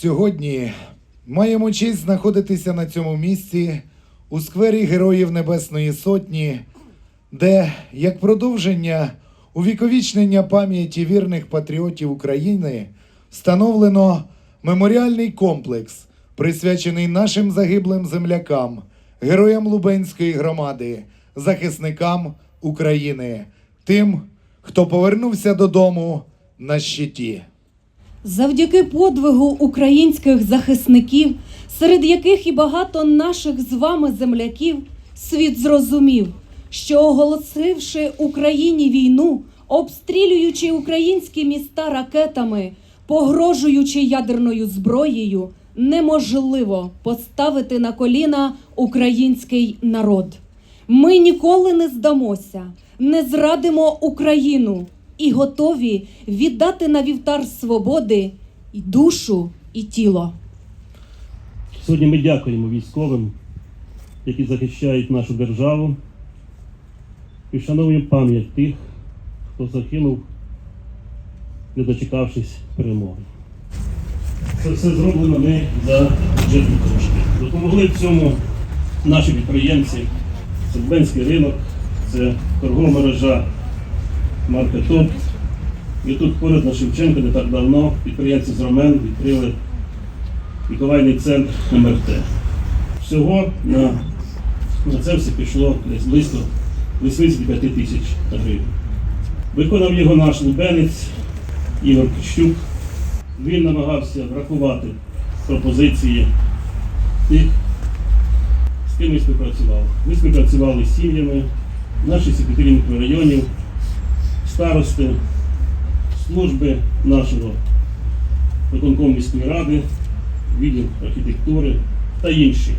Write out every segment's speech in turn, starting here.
Сьогодні маємо честь знаходитися на цьому місці у сквері Героїв Небесної Сотні, де, як продовження увіковічнення пам'яті вірних патріотів України, встановлено меморіальний комплекс, присвячений нашим загиблим землякам, героям Лубенської громади, захисникам України, тим, хто повернувся додому на щиті. Завдяки подвигу українських захисників, серед яких і багато наших з вами земляків, світ зрозумів, що оголосивши Україні війну, обстрілюючи українські міста ракетами, погрожуючи ядерною зброєю, неможливо поставити на коліна український народ. Ми ніколи не здамося, не зрадимо Україну і готові віддати на вівтар свободи і душу, і тіло. Сьогодні ми дякуємо військовим, які захищають нашу державу, і вшановуємо пам'ять тих, хто загинув, не дочекавшись перемоги. Це все зроблено не за бюджетні кошти. Допомогли в цьому наші підприємці, це ринок, це торгова мережа Маркетоп. І тут поряд на Шевченка не так давно підприємці з Ромен відкрили лікувальний центр МРТ. Всього на, на це все пішло десь близько 85 тисяч гривень. Виконав його наш лубенець Ігор Кищук. Він намагався врахувати пропозиції тих, з ким ми співпрацювали. Ми співпрацювали з сім'ями, наші секретарі мікрорайонів, старости, служби нашого виконкому міської ради, відділ архітектури та інші.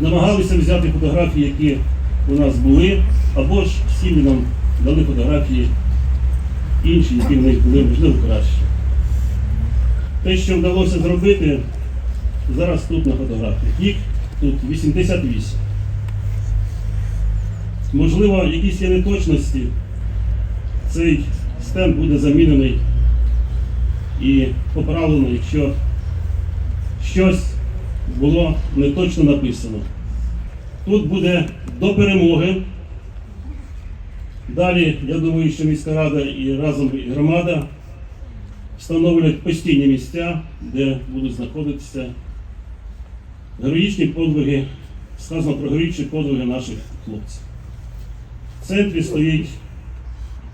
Намагалися взяти фотографії, які у нас були, або ж сім'ї нам дали фотографії інші, які в них були, можливо, краще. Те, що вдалося зробити, зараз тут на фотографіях. Їх тут 88. Можливо, якісь є неточності. Цей стенд буде замінений і поправлено, якщо щось було не точно написано. Тут буде до перемоги. Далі, я думаю, що міська рада і разом і громада встановлять постійні місця, де будуть знаходитися героїчні подвиги, сказано про героїчні подвиги наших хлопців. В центрі стоїть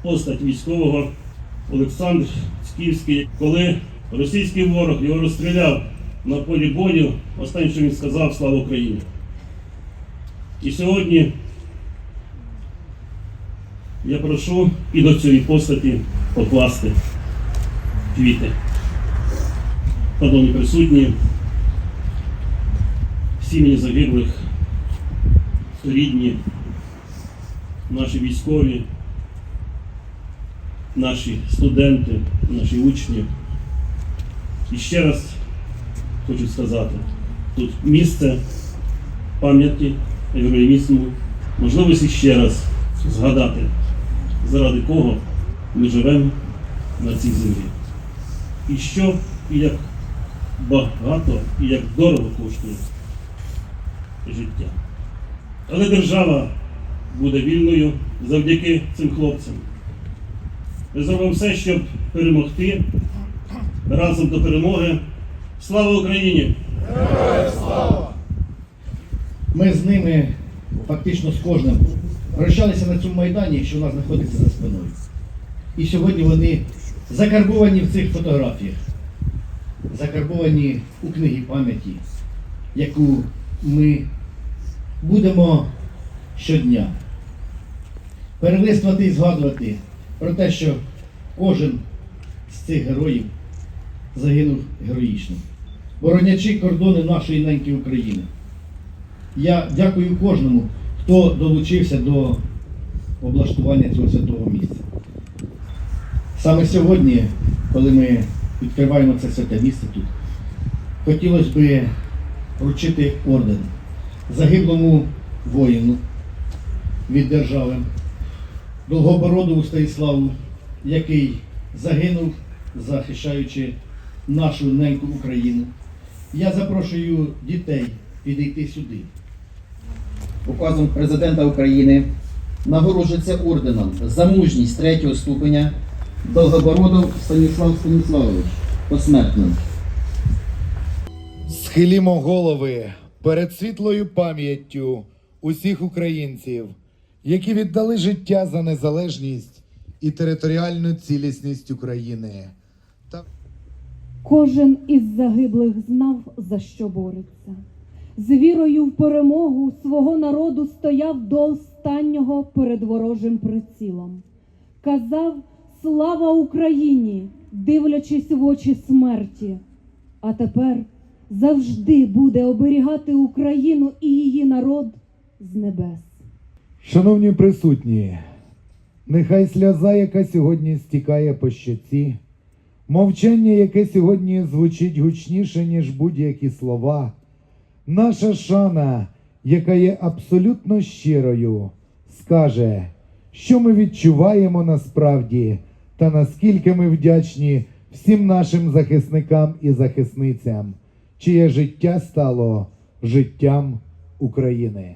постать військового Олександр Скіфський, коли російський ворог його розстріляв на полі бою, останнє, що він сказав, слава Україні. І сьогодні я прошу і до цієї постаті покласти квіти. Шановні присутні, сім'ї загиблих, рідні, наші військові, наші студенти, наші учні. І ще раз хочу сказати, тут місце пам'яті героїзму, можливості ще раз згадати, заради кого ми живемо на цій землі. І що, і як багато, і як дорого коштує життя. Але держава буде вільною завдяки цим хлопцям. Ми зробимо все, щоб перемогти разом до перемоги. Слава Україні! Ми з ними фактично з кожним прощалися на цьому майдані, що у нас знаходиться за спиною. І сьогодні вони закарбовані в цих фотографіях, закарбовані у книгі пам'яті, яку ми будемо щодня перелистувати і згадувати про те, що кожен з цих героїв загинув героїчно, боронячи кордони нашої неньки України. Я дякую кожному, хто долучився до облаштування цього святого місця. Саме сьогодні, коли ми відкриваємо це святе місце тут, хотілося б вручити орден загиблому воїну від держави, Долгобородову Станіславу, який загинув, захищаючи нашу неньку Україну. Я запрошую дітей підійти сюди. Указом президента України нагороджується орденом за мужність третього ступеня Довгобородов Станіслав Станіславович посмертно. Схилімо голови перед світлою пам'яттю усіх українців, які віддали життя за незалежність і територіальну цілісність України. Та Кожен із загиблих знав, за що бореться. З вірою в перемогу свого народу стояв до останнього перед ворожим прицілом. Казав Слава Україні, дивлячись в очі смерті. А тепер завжди буде оберігати Україну і її народ з небес. Шановні присутні, нехай сльоза, яка сьогодні стікає по щоці, мовчання, яке сьогодні звучить гучніше, ніж будь-які слова, наша шана, яка є абсолютно щирою, скаже, що ми відчуваємо насправді та наскільки ми вдячні всім нашим захисникам і захисницям, чиє життя стало життям України.